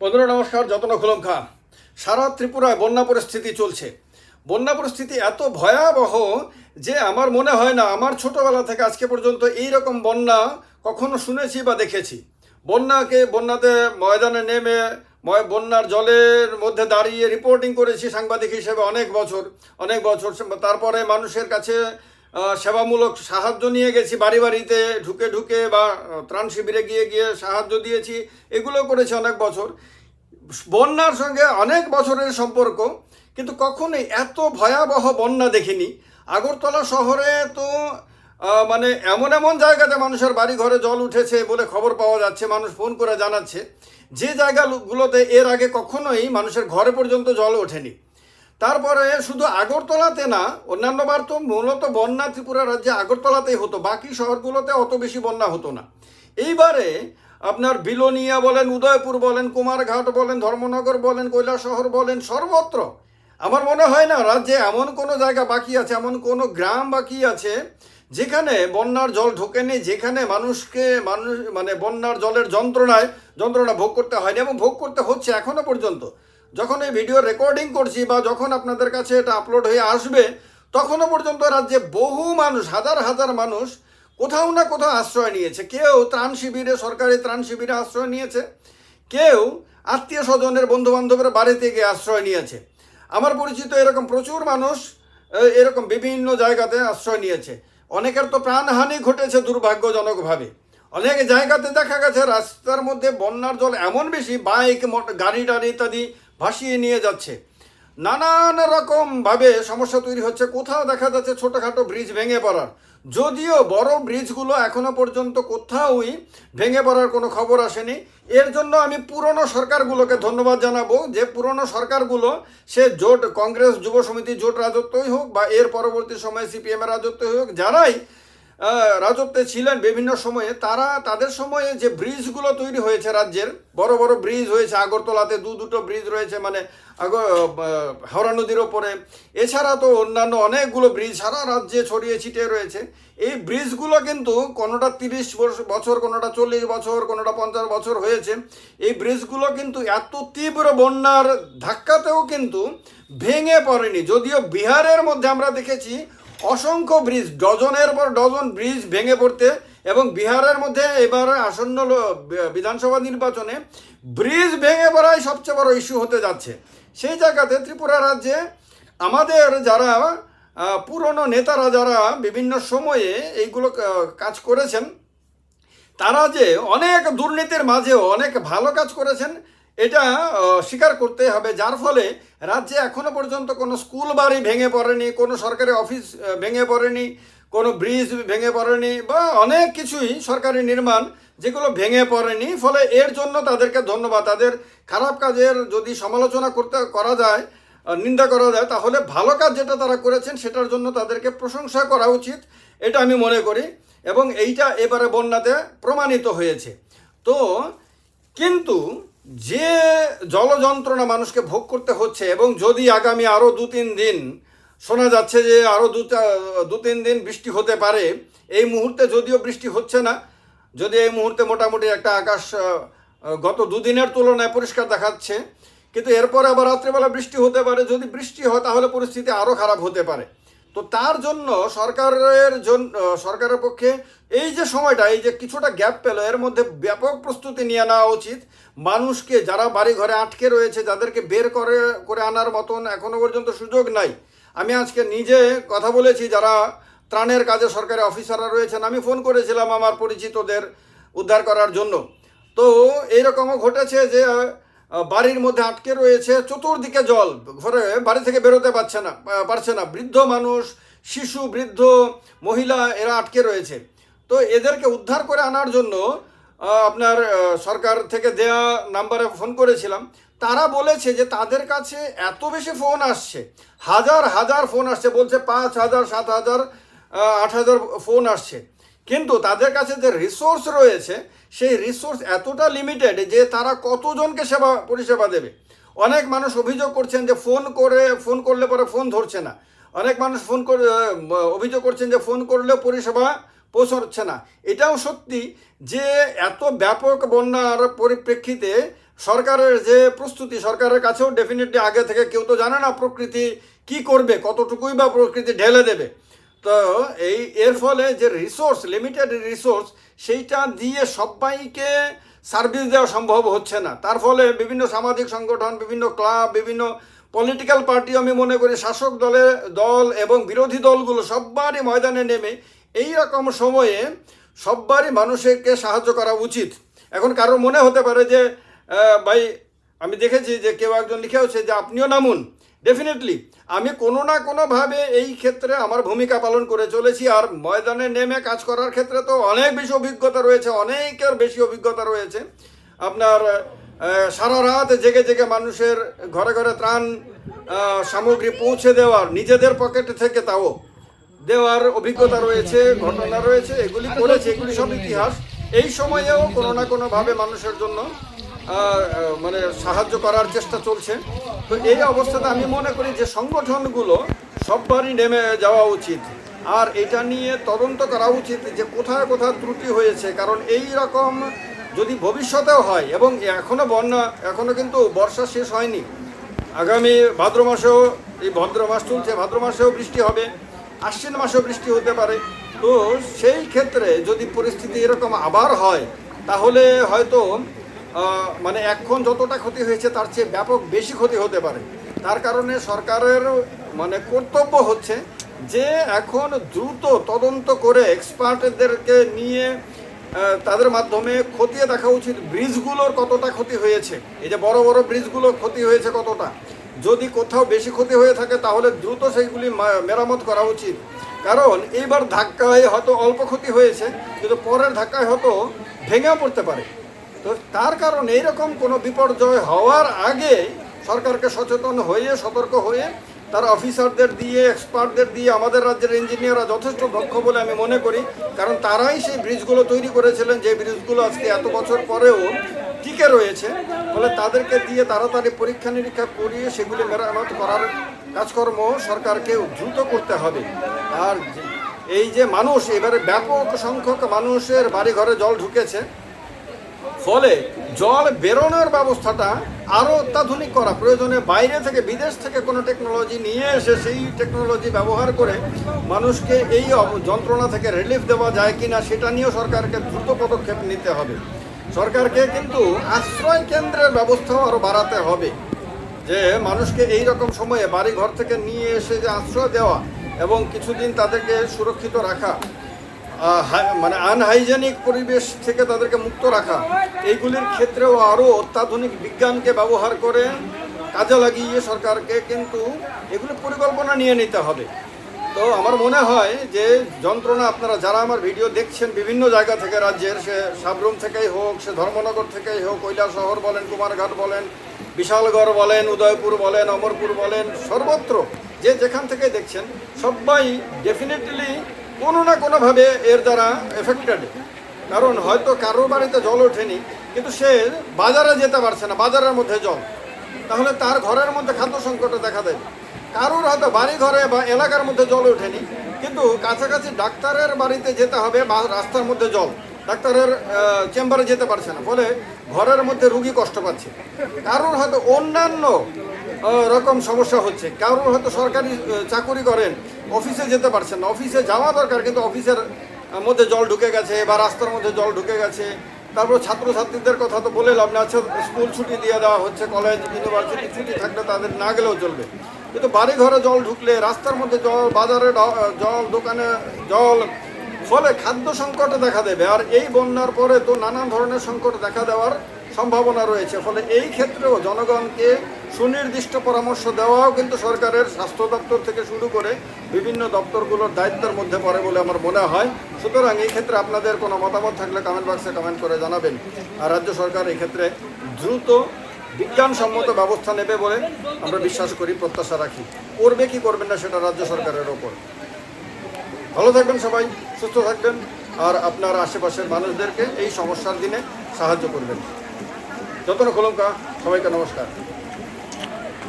বন্ধুরা, নমস্কার, যতন খুলম খা সারা ত্রিপুরায় বন্যা পরিস্থিতি চলছে। বন্যা পরিস্থিতি এত ভয়াবহ যে আমার মনে হয় না, আমার ছোটবেলা থেকে আজকে পর্যন্ত এই রকম বন্যা কখনো শুনেছি বা দেখেছি। বন্যাকে, বন্যাতে ময়দানে নেমে বন্যার জলের মধ্যে দাঁড়িয়ে রিপোর্টিং করেছি সাংবাদিক হিসেবে অনেক বছর অনেক বছর, তারপরে মানুষের কাছে সেবামূলক সাহায্য নিয়ে গেছি, বাড়ি বাড়িতে ঢুকে ঢুকে বা ত্রাণ শিবিরে গিয়ে গিয়ে সাহায্য দিয়েছি, এগুলো করেছি অনেক বছর। বন্যার সঙ্গে অনেক বছরের সম্পর্ক, কিন্তু কখনোই এত ভয়াবহ বন্যা দেখিনি। আগরতলা শহরে তো মানে এমন এমন জায়গাতে মানুষের বাড়ি ঘরে জল উঠেছে বলে খবর পাওয়া যাচ্ছে, মানুষ ফোন করে জানাচ্ছে। যে জায়গাগুলোতে এর আগে কখনোই মানুষের ঘরে পর্যন্ত জল ওঠেনি। তারপরে শুধু আগরতলাতে না, অন্যান্য বার তো মূলত বন্যা ত্রিপুরা রাজ্যে আগরতলাতেই হতো, বাকি শহরগুলোতে অত বেশি বন্যা হতো না। এইবারে আপনার বিলোনিয়া বলেন, উদয়পুর বলেন, কুমারঘাট বলেন, ধর্মনগর বলেন, কৈলাসহর বলেন, সর্বত্র। আমার মনে হয় না রাজ্যে এমন কোনো জায়গা বাকি আছে, এমন কোনো গ্রাম বাকি আছে, যেখানে বন্যার জল ঢোকেনি, যেখানে মানুষকে মানুষ মানে বন্যার জলের যন্ত্রণায়, যন্ত্রণা ভোগ করতে হয়নি এবং ভোগ করতে হচ্ছে এখনও পর্যন্ত। যখন এই ভিডিও রেকর্ডিং করছি বা যখন আপনাদের কাছে এটা আপলোড হয়ে আসবে, তখনও পর্যন্ত রাজ্যে বহু মানুষ, হাজার হাজার মানুষ কোথাও না কোথাও আশ্রয় নিয়েছে। কেউ ত্রাণ শিবিরে, সরকারি ত্রাণ শিবিরে আশ্রয় নিয়েছে, কেউ আত্মীয় স্বজনের বন্ধু বান্ধবের বাড়িতে গিয়ে আশ্রয় নিয়েছে। আমার পরিচিত এরকম প্রচুর মানুষ এরকম বিভিন্ন জায়গাতে আশ্রয় নিয়েছে। অনেকের তো প্রাণহানি ঘটেছে দুর্ভাগ্যজনকভাবে। অনেক জায়গাতে দেখা গেছে, রাস্তার মধ্যে বন্যার জল এমন বেশি, বাইক গাড়ি, টাড়ি ইত্যাদি ভাসিয়ে নিয়ে যাচ্ছে। নানান রকম ভাবে সমস্যা তৈরি হচ্ছে। কোথাও দেখা যাচ্ছে ছোটোখাটো ব্রিজ ভেঙে পড়ার। যদিও বড় ব্রিজগুলো এখনও পর্যন্ত কোথাওই ভেঙে পড়ার কোনো খবর আসেনি। এর জন্য আমি পুরনো সরকারগুলোকে ধন্যবাদ জানাব যে পুরনো সরকারগুলো সে জোট, কংগ্রেস, যুব সমিতি, জোট রাজত্বই হোক বা এর পরবর্তী সময়ে সিপিএমের রাজত্বই হোক, যারাই রাজত্বে ছিলেন বিভিন্ন সময়ে, তারা, তাদের সময়ে যে ব্রিজগুলো তৈরি হয়েছে রাজ্যের, বড় বড় ব্রিজ হয়েছে আগরতলাতে, দু দুটো ব্রিজ রয়েছে মানে হাওড়া নদীর ওপরে। এছাড়া তো অন্যান্য অনেকগুলো ব্রিজ সারা রাজ্যে ছড়িয়ে ছিটিয়ে রয়েছে। এই ব্রিজগুলো কিন্তু কোনোটা তিরিশ বছর, কোনোটা চল্লিশ বছর, কোনোটা পঞ্চাশ বছর হয়েছে। এই ব্রিজগুলো কিন্তু এত তীব্র বন্যার ধাক্কাতেও কিন্তু ভেঙে পড়েনি। যদিও বিহারের মধ্যে আমরা দেখেছি অসংখ্য ব্রিজ, ডজনের পর ডজন ব্রিজ ভেঙে পড়তে এবং বিহারের মধ্যে এবার আসন্ন বিধানসভা নির্বাচনে ব্রিজ ভেঙে পড়াই সবচেয়ে বড় ইস্যু হতে যাচ্ছে। সেই জায়গাতে ত্রিপুরা রাজ্যে আমাদের যারা পুরনো নেতারা যারা বিভিন্ন সময়ে এইগুলো কাজ করেছেন, তারা যে অনেক দুর্নীতির মাঝেও অনেক ভালো কাজ করেছেন এটা স্বীকার করতে হবে, যার ফলে রাজ্যে এখনও পর্যন্ত কোনো স্কুল বাড়ি ভেঙে পড়েনি, কোনো সরকারি অফিস ভেঙে পড়েনি, কোনো ব্রিজ ভেঙে পড়েনি বা অনেক কিছুই সরকারি নির্মাণ যেগুলো ভেঙে পড়েনি, ফলে এর জন্য তাদেরকে ধন্যবাদ। তাদের খারাপ কাজের যদি সমালোচনা করতে, করা যায় নিন্দা করা যায়, তাহলে ভালো কাজ যেটা তারা করেছেন সেটার জন্য তাদেরকে প্রশংসা করা উচিত, এটা আমি মনে করি, এবং এইটা এবারে বন্যাতে প্রমাণিত হয়েছে। তো, কিন্তু যে জলযন্ত্রণা মানুষকে ভোগ করতে হচ্ছে এবং যদি আগামী আরও দু তিন দিন শোনা যাচ্ছে যে আরও দু দু তিন দিন বৃষ্টি হতে পারে, এই মুহূর্তে যদিও বৃষ্টি হচ্ছে না, যদি এই মুহূর্তে মোটামুটি একটা আকাশ গত দুদিনের তুলনায় পরিষ্কার দেখাচ্ছে, কিন্তু এরপরে আবার রাত্রেবেলা বৃষ্টি হতে পারে, যদি বৃষ্টি হয় তাহলে পরিস্থিতি আরও খারাপ হতে পারে। তো তার জন্য সরকারের জন্য সরকারের পক্ষে এই যে সময়টা, এই যে কিছুটা গ্যাপ পেল, এর মধ্যে ব্যাপক প্রস্তুতি নিয়ে নেওয়া উচিত। মানুষকে যারা বাড়ি ঘরে আটকে রয়েছে, যাদেরকে বের করে করে আনার মতন এখনও পর্যন্ত সুযোগ নাই। আমি আজকে নিজে কথা বলেছি, যারা ত্রাণের কাজে সরকারি অফিসাররা রয়েছেন, আমি ফোন করেছিলাম আমার পরিচিতদের উদ্ধার করার জন্য। তো এইরকমও ঘটেছে যে বাড়ির মধ্যে আটকে রয়েছে, চতুর্দিকে জল। ঘরে, বাড়ি থেকে বেরোতে পারছে না পারছে না। বৃদ্ধ মানুষ, শিশু, বৃদ্ধ, মহিলা, এরা আটকে রয়েছে। তো এদেরকে উদ্ধার করে আনার জন্য আপনার সরকার থেকে দেয়া নাম্বারে ফোন করেছিলাম। তারা বলেছে যে তাদের কাছে এত বেশি ফোন আসছে, হাজার হাজার ফোন আসছে, বলছে পাঁচ হাজার, সাত হাজার আট হাজার ফোন আসছে। কিন্তু তাদের কাছে যে রিসোর্স রয়েছে, সেই রিসোর্স এতটা লিমিটেড যে তারা কতজনকে সেবা, পরিষেবা দেবে? অনেক মানুষ অভিযোগ করছেন যে ফোন করে, ফোন করলে পরে ফোন ধরছে না। অনেক মানুষ ফোন করে অভিযোগ করছেন যে ফোন করলেও পরিষেবা পৌঁছচ্ছে না। এটাও সত্যি যে এত ব্যাপক বন্যার পরিপ্রেক্ষিতে সরকারের যে প্রস্তুতি, সরকারের কাছেও ডেফিনেটলি আগে থেকে কেউ তো জানে না প্রকৃতি কি করবে, কতটুকুই বা প্রকৃতি ঢেলে দেবে। তো এই, এর ফলে যে রিসোর্স লিমিটেড রিসোর্স সেইটা দিয়ে সবাইকে সার্ভিস দেওয়া সম্ভব হচ্ছে না। তার ফলে বিভিন্ন সামাজিক সংগঠন, বিভিন্ন ক্লাব বিভিন্ন পলিটিক্যাল পার্টি আমি মনে করি শাসক দলে, দল এবং বিরোধী দলগুলো সবারই ময়দানে নেমে এই রকম সময়ে সবারই মানুষকে সাহায্য করা উচিত। এখন কারোর মনে হতে পারে যে ভাই, আমি দেখেছি যে কেউ একজন লিখে হচ্ছে যে, আপনিও নামুন। ডেফিনেটলি আমি কোনো না কোনোভাবে এই ক্ষেত্রে আমার ভূমিকা পালন করে চলেছি, আর ময়দানে নেমে কাজ করার ক্ষেত্রে তো অনেক বেশি অভিজ্ঞতা রয়েছে, অনেকের বেশি অভিজ্ঞতা রয়েছে। আপনার সারা রাত জেগে জেগে মানুষের ঘরে ঘরে ত্রাণ সামগ্রী পৌঁছে দেওয়ার, নিজেদের পকেট থেকে তাও দেওয়ার অভিজ্ঞতা রয়েছে, ঘটনা রয়েছে, এগুলি করেছে, এগুলি সব ইতিহাস। এই সময়েও কোনো না কোনোভাবে মানুষের জন্য মানে সাহায্য করার চেষ্টা চলছে। তো এই অবস্থাতে আমি মনে করি যে সংগঠনগুলো সববারই নেমে যাওয়া উচিত। আর এটা নিয়ে তদন্ত করা উচিত যে কোথায় কোথায় ত্রুটি হয়েছে, কারণ এই রকম যদি ভবিষ্যতেও হয়, এবং এখনও বন্যা, এখনও কিন্তু বর্ষা শেষ হয়নি। আগামী ভাদ্র মাসেও, এই ভাদ্র মাস চলছে, ভাদ্র মাসেও বৃষ্টি হবে, আশ্বিন মাসেও বৃষ্টি হতে পারে। তো সেই ক্ষেত্রে যদি পরিস্থিতি এরকম আবার হয়, তাহলে হয়তো মানে এখন যতটা ক্ষতি হয়েছে, তার চেয়ে ব্যাপক বেশি ক্ষতি হতে পারে। তার কারণে সরকারের মানে কর্তব্য হচ্ছে যে এখন দ্রুত তদন্ত করে এক্সপার্টদেরকে নিয়ে তাদের মাধ্যমে খতিয়ে দেখা উচিত ব্রিজগুলোর কতটা ক্ষতি হয়েছে। এই যে বড় বড় ব্রিজগুলোর ক্ষতি হয়েছে কতটা। যদি কোথাও বেশি ক্ষতি হয়ে থাকে, তাহলে দ্রুত সেইগুলি মেরামত করা উচিত। কারণ এইবার ধাক্কায় হয়তো অল্প ক্ষতি হয়েছে, কিন্তু পরের ধাক্কায় হয়তো ভেঙেও পড়তে পারে। তো তার কারণ এইরকম কোনো বিপর্যয় হওয়ার আগে সরকারকে সচেতন হয়ে, সতর্ক হয়ে তার অফিসারদের দিয়ে, এক্সপার্টদের দিয়ে, আমাদের রাজ্যের ইঞ্জিনিয়াররা যথেষ্ট দক্ষ বলে আমি মনে করি। কারণ তারাই সেই ব্রিজগুলো তৈরি করেছিলেন, যে ব্রিজগুলো আজকে এত বছর পরেও টিকে রয়েছে। ফলে তাদেরকে দিয়ে তাড়াতাড়ি পরীক্ষা নিরীক্ষা করিয়ে সেগুলি মেরামত করার কাজকর্ম সরকারকে দ্রুত করতে হবে। আর এই যে মানুষ, এবারে ব্যাপক সংখ্যক মানুষের বাড়ি ঘরে জল ঢুকেছে। ফলে জল বেরোনোর ব্যবস্থাটা আরও অত্যাধুনিক করা প্রয়োজনে বাইরে থেকে বিদেশ থেকে কোনো টেকনোলজি নিয়ে এসে সেই টেকনোলজি ব্যবহার করে মানুষকে এই যন্ত্রণা থেকে রিলিফ দেওয়া যায় কিনা সেটা নিয়েও সরকারকে দ্রুত পদক্ষেপ নিতে হবে। সরকারকে কিন্তু আশ্রয় কেন্দ্রের ব্যবস্থাও আরও বাড়াতে হবে যে মানুষকে এই রকম সময়ে বাড়ি ঘর থেকে নিয়ে এসে যে আশ্রয় দেওয়া এবং কিছুদিন তাদেরকে সুরক্ষিত রাখা মানে আনহাইজেনিক পরিবেশ থেকে তাদেরকে মুক্ত রাখা। এইগুলির ক্ষেত্রেও আরও অত্যাধুনিক বিজ্ঞানকে ব্যবহার করে কাজে লাগিয়ে সরকারকে কিন্তু এগুলি পরিকল্পনা নিয়ে নিতে হবে। তো আমার মনে হয় যে যন্ত্রণা আপনারা যারা আমার ভিডিও দেখছেন বিভিন্ন জায়গা থেকে, রাজ্যের সে সাবরুম থেকেই হোক, সে ধর্মনগর থেকেই হোক কৈলা শহর বলেন, কুমারঘাট বলেন, বিশালগড় বলেন, উদয়পুর বলেন, অমরপুর বলেন, সর্বত্র যে যেখান থেকে দেখছেন, সবাই ডেফিনেটলি কোনো না কোনোভাবে এর দ্বারা এফেক্টেড কারণ হয়তো কারও বাড়িতে জল ওঠেনি, কিন্তু সে বাজারে যেতে পারছে না, বাজারের মধ্যে জল। তাহলে তার ঘরের মধ্যে খাদ্য সংকট দেখা দেয়। কারোর হয়তো বাড়ি ঘরে বা এলাকার মধ্যে জল ওঠেনি, কিন্তু কাছাকাছি ডাক্তারের বাড়িতে যেতে হবে বা রাস্তার মধ্যে জল। ডাক্তারের চেম্বারে যেতে পারছে না, ফলে ঘরের মধ্যে রুগী কষ্ট পাচ্ছে। কারোর হয়তো অন্যান্য রকম সমস্যা হচ্ছে। কারোর হয়তো সরকারি চাকুরি করেন, অফিসে যেতে পারছেন না। অফিসে যাওয়া দরকার, কিন্তু অফিসের মধ্যে জল ঢুকে গেছে বা রাস্তার মধ্যে জল ঢুকে গেছে। তারপর ছাত্রছাত্রীদের কথা তো বলে লাভ না আচ্ছা স্কুল ছুটি দিয়ে দেওয়া হচ্ছে, কলেজ, ইউনিভার্সিটি ছুটি থাকলে তাদের না গেলেও চলবে। কিন্তু বাড়ি ঘরে জল ঢুকলে, রাস্তার মধ্যে জল, বাজারে জল, দোকানে জল, ফলে খাদ্য সংকট দেখা দেবে। আর এই বন্যার পরে তো নানান ধরনের সংকট দেখা দেওয়ার সম্ভাবনা রয়েছে। ফলে এই ক্ষেত্রেও জনগণকে সুনির্দিষ্ট পরামর্শ দেওয়াও কিন্তু সরকারের স্বাস্থ্য দপ্তর থেকে শুরু করে বিভিন্ন দপ্তরগুলোর দায়িত্বের মধ্যে পড়ে বলে আমার মনে হয়। সুতরাং এই ক্ষেত্রে আপনাদের কোনো মতামত থাকলে কমেন্ট বক্সে কমেন্ট করে জানাবেন। আর রাজ্য সরকার এই ক্ষেত্রে দ্রুত বিজ্ঞানসম্মত ব্যবস্থা নেবে বলে আমরা বিশ্বাস করি, প্রত্যাশা রাখি। করবে কি করবেন না সেটা রাজ্য সরকারের ওপর। ভালো থাকবেন সবাই, সুস্থ থাকবেন। আর আপনার আশেপাশের মানুষদেরকে এই সমস্যার দিনে সাহায্য করবেন। যতন কলঙ্কা, সবাইকে নমস্কার।